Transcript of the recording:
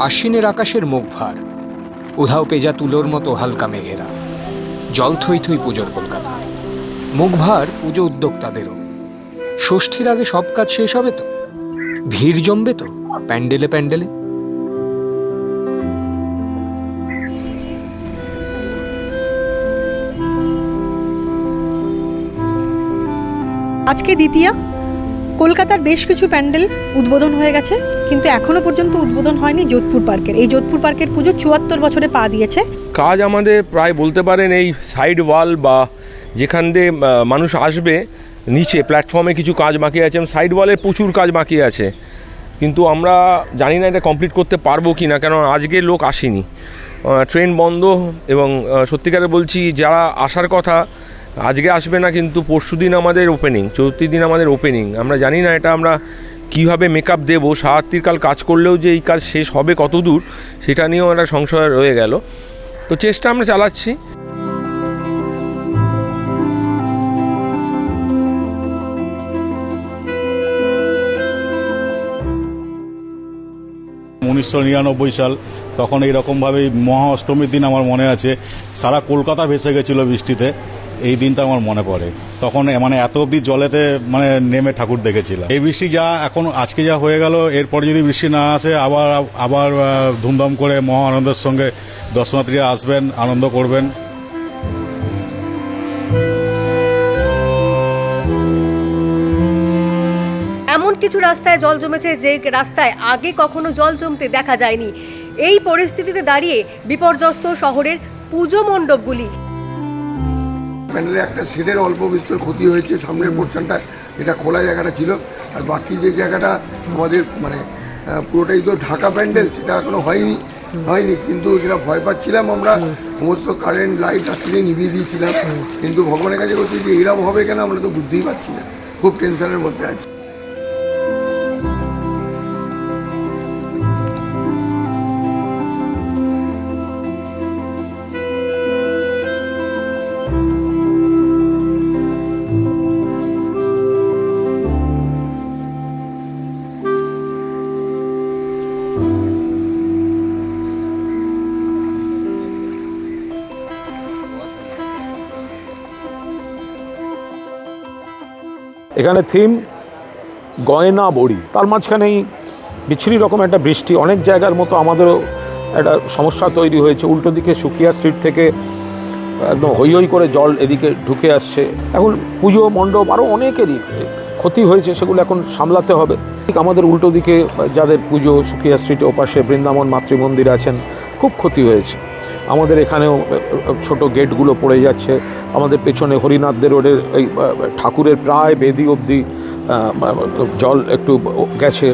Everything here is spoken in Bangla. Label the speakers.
Speaker 1: আশ্বিনের আকাশের মুখ ভার। উধাও পেজা তুলোর মতো হালকা মেঘেরা। জল থই থই পুজোর কলকাতা। মুখ ভার পুজো উদ্যোক্তাদেরও। ষষ্ঠীর আগে সব কাজ শেষ হবে তো? ভিড় জমবে তো, প্যান্ডেলে প্যান্ডেলে?
Speaker 2: আজকে দ্বিতীয়া? কলকাতার বেশ কিছু প্যান্ডেল উদ্বোধন হয়ে গেছে, কিন্তু এখনও পর্যন্ত উদ্বোধন হয়নি যোধপুর পার্কের। এই যোধপুর পার্কের পুজো চুয়াত্তর বছরে পা দিয়েছে।
Speaker 3: কাজ আমাদের প্রায় বলতে পারেন এই সাইড ওয়াল বা যেখান দিয়ে মানুষ আসবে, নিচে প্ল্যাটফর্মে কিছু কাজ বাকি আছে এবং সাইড ওয়ালের প্রচুর কাজ বাকি আছে। কিন্তু আমরা জানি না এটা কমপ্লিট করতে পারব কি না কারণ আজকে লোক আসেনি। ট্রেন বন্ধ এবং সত্যিকারে বলছি, যারা আসার কথা আজকে আসবে না কিন্তু পরশু দিন আমাদের ওপেনিং চৌত্রিশ দিন আমাদের ওপেনিং আমরা জানি না এটা আমরা কীভাবে মেকআপ দেবো, সারাত্রির কাল কাজ করলেও যে এই কাজ শেষ হবে কত দূর সেটা নিয়েও একটা সংশয় রয়ে গেল। তো চেষ্টা আমরা চালাচ্ছি।
Speaker 4: উনিশশো নিরানব্বই সাল, তখন এইরকমভাবেই মহা অষ্টমীর দিন আমার মনে আছে, সারা কলকাতা ভেসে গেছিল বৃষ্টিতে। এই দিনটা আমার মনে পড়ে। তখন মানে এত অবধি জলেতে মানে নেমে ঠাকুর দেখেছিলাম। এই বৃষ্টি যা এখন আজকে যা হয়ে গেল, এরপর যদি বৃষ্টি না আসে, আবার আবার ধুমধাম করে মহা আনন্দের সঙ্গে দর্শনার্থীরা আসবেন, আনন্দ করবেন।
Speaker 5: এমন কিছু রাস্তায় জল জমেছে যে রাস্তায় আগে কখনো জল জমতে দেখা যায়নি। এই পরিস্থিতিতে দাঁড়িয়ে বিপর্যস্ত শহরের পুজো মণ্ডপগুলি
Speaker 6: প্যান্ডেলে একটা শেডের অল্প বিস্তর ক্ষতি হয়েছে, সামনের পোর্শনটা এটা খোলা জায়গাটা ছিল। আর বাকি যে জায়গাটা আমাদের মানে পুরোটাই তো ঢাকা প্যান্ডেল, সেটা এখনও হয়নি হয়নি। কিন্তু যেটা ভয় পাচ্ছিলাম আমরা, সমস্ত কারেন্ট লাইট রাত্রিতে নিভিয়ে দিয়েছিলাম। কিন্তু ভগবানের কাছে বলছি যে এরকম হবে কেন আমরা তো বুঝতেই পারছি না। খুব টেনশনের মধ্যে আছি।
Speaker 7: এখানে থিম গয়না বড়ি। তার মাঝখানেই বিচ্ছিরি রকম একটা বৃষ্টি। অনেক জায়গার মতো আমাদেরও একটা সমস্যা তৈরি হয়েছে। উল্টো দিকে সুকিয়া স্ট্রিট থেকে একদম হই হই করে জল এদিকে ঢুকে আসছে। এখন পুজো মণ্ডপ আরও অনেকেরই ক্ষতি হয়েছে, সেগুলো এখন সামলাতে হবে। ঠিক আমাদের উল্টো দিকে যাদের পুজো সুকিয়া স্ট্রিটে ওপাশে বৃন্দাবন মাতৃমন্দির আছেন, খুব ক্ষতি হয়েছে। আমাদের এখানেও ছোট গেটগুলো পড়ে যাচ্ছে। আমাদের পেছনে হরিনাথদের রোডের এই ঠাকুরের প্রায় বেদি অবধি জল একটু গেছে।